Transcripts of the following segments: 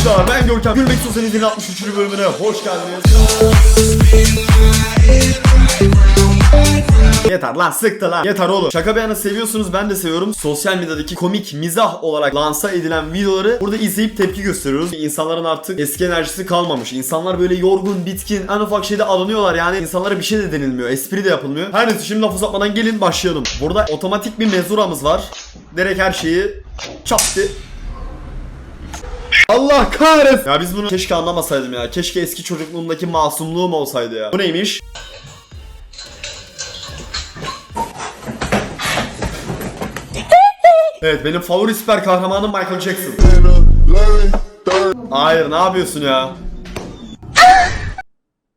Arkadaşlar ben Görkem. Gülmek Sosyalizm'in 63. bölümüne hoş geldiniz. Yeter lan sıktı lan. Yeter oğlum. Şaka bir yana seviyorsunuz ben de seviyorum. Sosyal medyadaki komik mizah olarak lansa edilen videoları burada izleyip tepki gösteriyoruz. İnsanların artık eski enerjisi kalmamış. İnsanlar böyle yorgun, bitkin, en ufak şeyde alınıyorlar yani. insanlara bir şey de denilmiyor. Espri de yapılmıyor. Her neyse şimdi laf uzatmadan gelin başlayalım. Burada otomatik bir mezuramız var. Direkt her şeyi çaptı. Allah kahretsin. Ya biz bunu keşke anlamasaydım ya. Keşke eski çocukluğumdaki masumluğum olsaydı ya. Bu neymiş? Evet benim favori süper kahramanım Michael Jackson. Hayır ne yapıyorsun ya?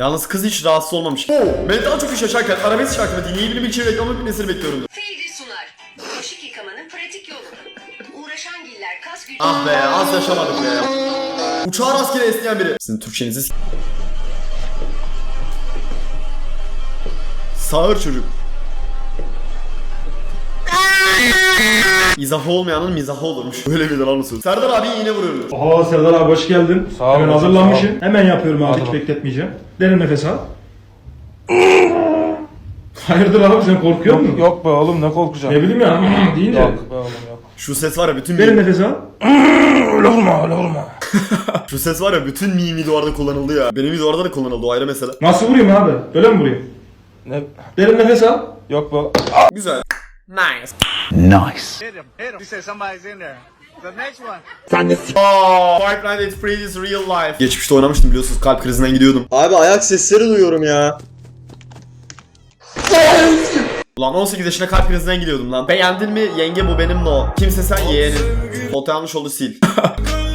Yalnız kız hiç rahatsız olmamış. Ben daha çok iş yaşarken arabesk şarkımı dinleyebilmek için reklamı bitmesini bekliyorum. Ah be az yaşamadık be. Uçağı rastgele esneyen biri. Sizin Türkçenizi s- Sağır çocuk. İzahı olmayanın mizahı olurmuş. Öyle bir lan söz. Serdar abi yine vuruyoruz. Aa Serdar abi hoş geldin. Sağ ol Hemen hocam, sağ ol. Hemen yapıyorum abi hiç bekletmeyeceğim. Derin nefes al. Hayırdır abi sen korkuyor musun? Yok be oğlum ne korkacağım. Ne bileyim ya deyince. Yok be oğlum yok. Şu ses var ya bütün meme, nefes al. Öyle vurma öyle vurma. şu ses var ya bütün meme videolarda kullanıldı ya. Benim videolarda da kullanıldı o ayrı mesele. Nasıl vurayım abi? Böyle mi vurayım? Ne? Derin nefes al. Yok be. Güzel. Nice. Hit him, hit him. You said somebody's in there. The next one. Aa, Five Nights at Freddy's Real Life. Geçmişte oynamıştım biliyorsunuz kalp krizinden gidiyordum. Abi ayak sesleri duyuyorum ya. Ulan 18 yaşına kalp krizinden gidiyordum lan. Beğendin mi? Yenge bu benim no. Kimse sen yeğenim. Foto yanlış oldu sil.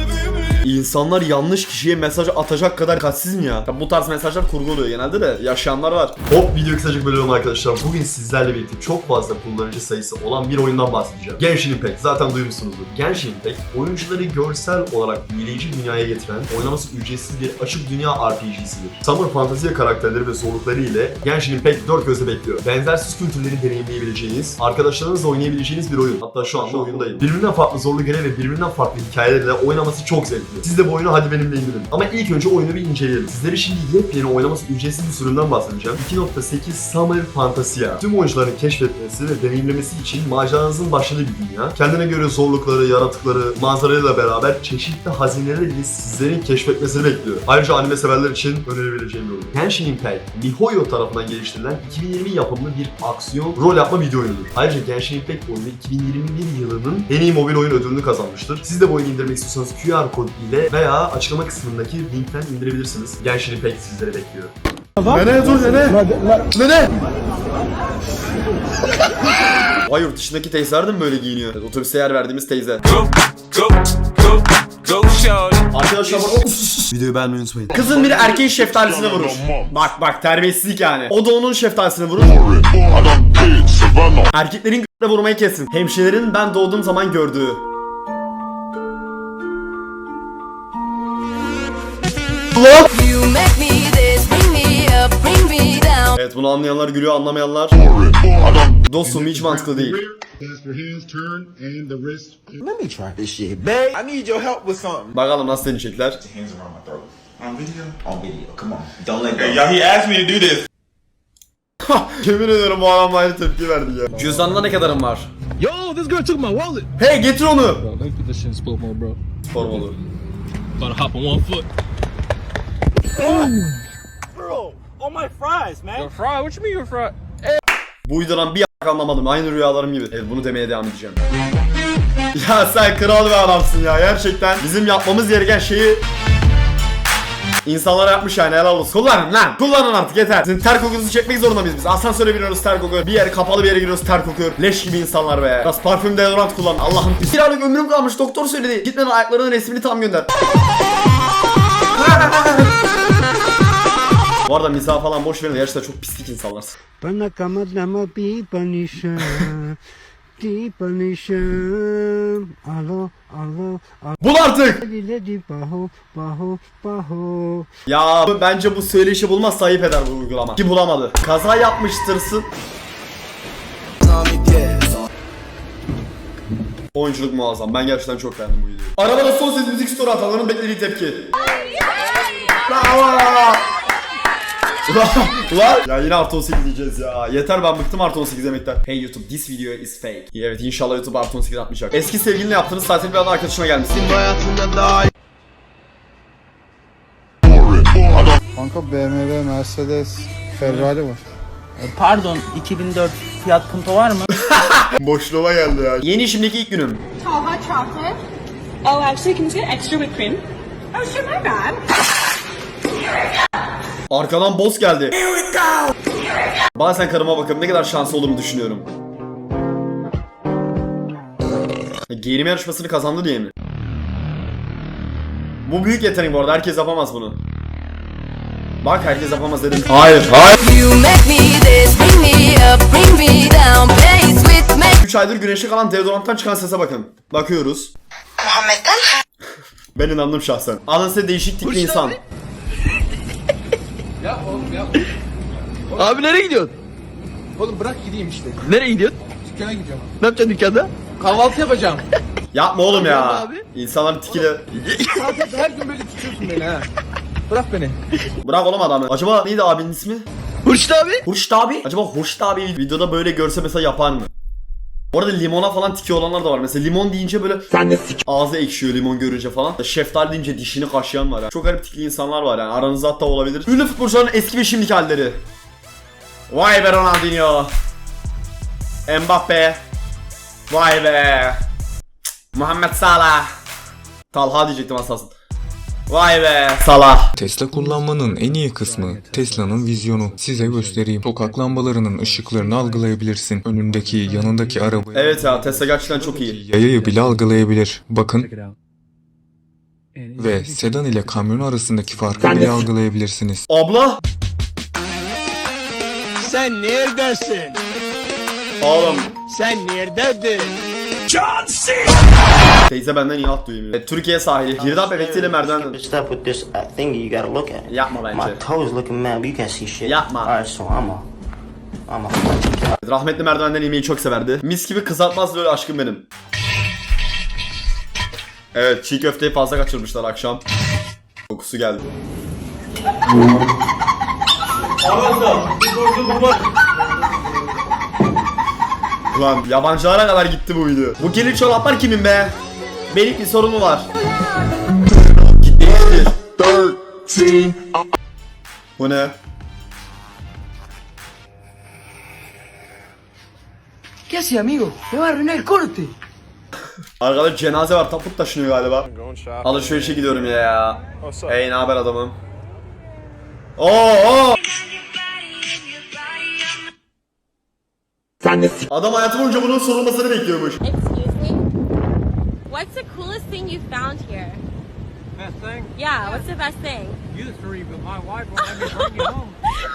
İnsanlar yanlış kişiye mesaj atacak kadar kaçsız mı ya? ya? Bu tarz mesajlar kurgu oluyor genelde de yaşayanlar var. Hop video kısacık bölüyorum arkadaşlar. Bugün sizlerle birlikte çok fazla kullanıcı sayısı olan bir oyundan bahsedeceğim. Genshin Impact. Zaten duymuşsunuzdur. Genshin Impact oyuncuları görsel olarak büyüleyici dünyaya getiren, oynaması ücretsiz bir açık dünya RPG'sidir. Summer Fantasy karakterleri ve zorlukları ile Genshin Impact 4 gözle bekliyor. Benzersiz kültürleri deneyimleyebileceğiniz, arkadaşlarınızla oynayabileceğiniz bir oyun. Hatta şu anda oyundayım. Birbirinden farklı zorlu görev ve birbirinden farklı hikayelerle oynaması çok zevkli. Siz de bu oyunu hadi benimle indirin. Ama ilk önce oyunu bir inceleyelim. Sizlere şimdi yepyeni oynaması ücretsiz bir sürümden bahsedeceğim. 2.8 Summer Fantasia. Tüm oyuncuların keşfetmesi ve deneyimlemesi için maceranızın başladığı bir dünya. Kendine göre zorlukları, yaratıkları, manzarayla beraber çeşitli hazineler ile sizlerin keşfetmesini bekliyor. Ayrıca anime severler için önerebileceğim bir oyun. Genshin Impact, miHoYo tarafından geliştirilen 2020 yapımlı bir aksiyon rol yapma video oyunudur. Ayrıca Genshin Impact oyunu 2021 yılının en iyi mobil oyun ödülünü kazanmıştır. Siz de bu oyunu indirmek istiyorsanız QR kod ile veya açıklama kısmındaki linkten indirebilirsiniz. Genshin Impact sizleri bekliyor. Nene dur nene. Nene. Vay yurt dışındaki teyzeler de mi böyle giyiniyor? Evet, otobüse yer verdiğimiz teyze. Go, go, go, go. Arkadaşlar bak Videoyu beğenmeyi unutmayın. Kızın bir erkeğin şeftalisine vurur. Bak bak terbiyesizlik yani. O da onun şeftalisine vurur. Erkeklerin g***le vurmayı kesin. Hemşirelerin ben doğduğum zaman gördüğü. Down. Evet bunu anlayanlar gülüyor anlamayanlar. Dostum hiç mantıklı değil. Pass your hands turn and the wrist. Let me try this shit, babe. I need your help with something. Bakalım nasıl deneyecekler. On video? On video. Come on. Don't let go. Y'all, he asked me to do this. Yemin ediyorum bu adamla aynı tepki verdi ya. Cüzdanda ne kadarım var? Yo, this girl took my wallet. Hey getir onu. Bro, let me put this shit in split mode, bro. Formalı. To hop on one foot. Bro, on my fries, man. You're fried? What you mean you're fried? Bu videodan bir y- anlamadım. Aynı rüyalarım gibi. Evet bunu demeye devam edeceğim. ya sen kral bir adamsın ya. Gerçekten bizim yapmamız gereken şeyi İnsanlara yapmış yani helal olsun. Kullanın lan. Kullanın artık yeter. Sizin ter kokunuzu çekmek zorunda mıyız biz? Asansöre biniyoruz ter kokuyor. Bir yer kapalı bir yere giriyoruz ter kokuyor. Leş gibi insanlar be. Biraz parfüm deodorant kullan. Allah'ım. Bir aylık ömrüm kalmış. Doktor söyledi. Gitmeden ayaklarının resmini tam gönder. Bu arada mizah falan boş verin. Gerçekten çok pislik insanlar. Pana kama nama pi panisha Ti panisha Alo alo alo Bul artık. Di Ya bence bu söyleşi bulmazsa ayıp eder bu uygulama. Ki bulamadı. Kaza yapmıştırsın. Oyunculuk muazzam. Ben gerçekten çok beğendim bu videoyu. Arabada son ses müzik story atanların beklediği tepki. Bravo! Ulan, ulan. Ya yine artı 18 diyeceğiz ya. Yeter ben bıktım artı 18 demekten. Hey YouTube this video is fake. Evet inşallah YouTube artı 18 atmayacak. Eski sevgilinle yaptığınız tatil bir adam arkadaşına gelmişsin. Kanka BMW, Mercedes, Ferrari var. Pardon 2004 Fiat Punto var mı? Boşluğuma geldi ya. Yeni şimdiki ilk günüm. Tall hot chocolate. Oh, actually, can you get extra whipped cream? Oh, shit, my bad. Arkadan boss geldi. Bazen karıma bakıp ne kadar şanslı olduğumu düşünüyorum. Giyinme yarışmasını kazandı diye mi? Bu büyük yetenek bu arada. Herkes yapamaz bunu. Bak herkes yapamaz dedim. Hayır, hayır. You make me this, bring me up, bring me down, play with me. 3 aydır güneşe kalan deodoranttan çıkan sese bakın. Bakıyoruz. Muhammed'den Ben inandım şahsen. Size değişik tipli insan. Abi nereye gidiyorsun? Oğlum bırak gideyim işte. Nereye gidiyorsun? Dükkana gidiyorum. Ne yapacaksın dükkanda? Kahvaltı yapacağım. Yapma oğlum ya. abi. İnsanlar tikili. Her gün böyle tutuyorsun beni ha. Bırak beni. Bırak oğlum adamı. Acaba neydi abinin ismi? Hurşit abi. Hurşit abi. Acaba Hurşit abi videoda böyle görse mesela yapar mı? Bu arada limona falan tiki olanlar da var. Mesela limon deyince böyle ağzı ekşiyor limon görünce falan. Şeftali deyince dişini kaşıyan var. Yani. Çok garip tikli insanlar var yani. Aranızda hatta olabilir. Ünlü futbolcuların eski ve şimdiki halleri. Vay be Ronaldinho. Mbappe. Vay be. Muhammed Salah. Talha diyecektim asasın. Vay be. Salah. Tesla kullanmanın en iyi kısmı Tesla'nın vizyonu. Size göstereyim. Sokak lambalarının ışıklarını algılayabilirsin. Önündeki, yanındaki arabayı, Evet ya Tesla gerçekten çok iyi. yayayı bile algılayabilir. Bakın. Ve sedan ile kamyon arasındaki farkı bile algılayabilirsiniz. Abla. Sen neredesin? Oğlum. Sen neredesin? Teyze benden iyi at duymuyor. E, Türkiye sahili. Girdap efektiyle merdiven. Step with this uh, thingy you gotta look at. Yapma bence. toes looking mad, but you can't see shit. Yapma. Alright, so I'm a, I'm a. Rahmetli merdivenden yemeği çok severdi. Mis gibi kızartmaz böyle aşkım benim. Evet çiğ köfteyi fazla kaçırmışlar akşam. Kokusu geldi. Ulan yabancılara kadar gitti bu video. Bu gelin çoraplar kimin be? Benim bir sorunu var. Git değiştir. Bu ne? ¿Qué hace, amigo? Me va a arruinar el corte. Arkada cenaze var taput taşınıyor galiba. Alışverişe gidiyorum ya. Hey ne haber adamım? Oo, oo. Adam hayatı boyunca bunun sorulmasını bekliyormuş. Excuse me? What's the coolest thing you found here? Best thing? Yeah, what's the best thing? You three, but my wife won't let me bring you home.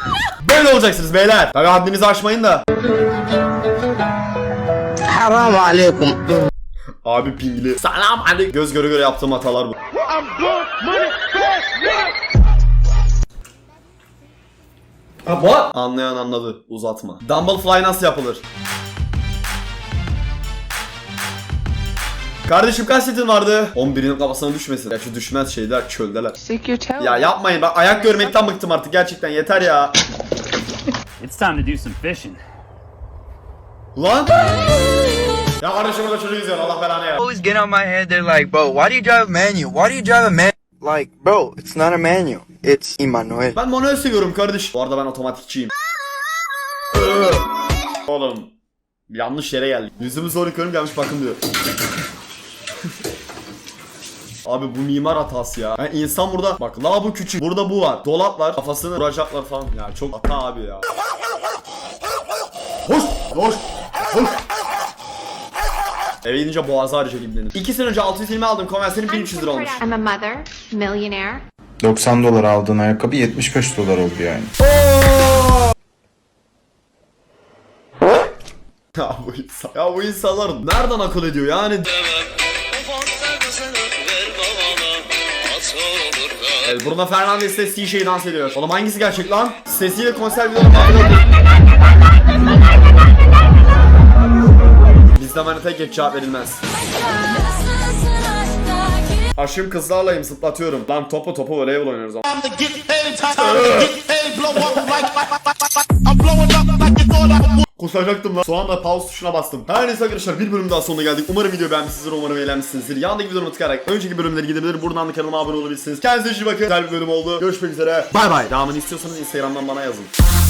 Böyle olacaksınız beyler. Tabii haddinizi aşmayın da. Haram alaikum. Abi pingli. Selam aleyküm. Göz göre göre yaptığım hatalar bu. What? Anlayan anladı. Uzatma. Dumble fly nasıl yapılır? Kardeşim kaç setin vardı? 11'in kafasına düşmesin. Ya şu düşmez şeyler çöldeler. Ya yapmayın bak ayak görmekten bıktım artık gerçekten yeter ya. It's time to do some fishing. Lan! Ya kardeşim burada çocuk izliyor Allah belanı ya. Always get on my head. They're like, bro, why do you drive a manual? Why do you drive a man? Like, bro, it's not a manual. It's Emmanuel. Ben manuel seviyorum kardeş. Bu arada ben otomatikçiyim. Oğlum. Yanlış yere geldik. Yüzümü zor yıkıyorum gelmiş bakın diyor. Abi bu mimar hatası ya. Yani insan burada bak la bu küçük. Burada bu var. Dolap var. Kafasını vuracaklar falan. Ya çok hata abi ya. Hoş! Hoş! Hoş! Eve gidince boğazı ağrıyacak ibnenin. İki sene önce 620 aldım. Konversiyonu 1300 lira olmuş. I'm a mother, millionaire. 90 dolar aldığın ayakkabı 75 dolar oldu yani. Ya bu insan, ya bu insanlar nereden akıl ediyor yani? Evet, Bruno Fernandes de CJ'yi dans ediyor. Oğlum hangisi gerçek lan? Sesiyle konser videoları Size manitaya geç cevap verilmez. Aşığım kızlarlayım zıplatıyorum. Lan topu topu voleybol oynuyoruz ama. Kusacaktım lan. Soğanla pause tuşuna bastım. Her neyse arkadaşlar bir bölüm daha sonuna geldik. Umarım video beğenmişsinizdir. Umarım eğlenmişsinizdir. Yandaki videomu tıklayarak önceki bölümleri gidebilir. Buradan da kanalıma abone olabilirsiniz. Kendinize iyi bakın. Güzel bir bölüm oldu. Görüşmek üzere. Bay bay. Devamını istiyorsanız Instagram'dan bana yazın.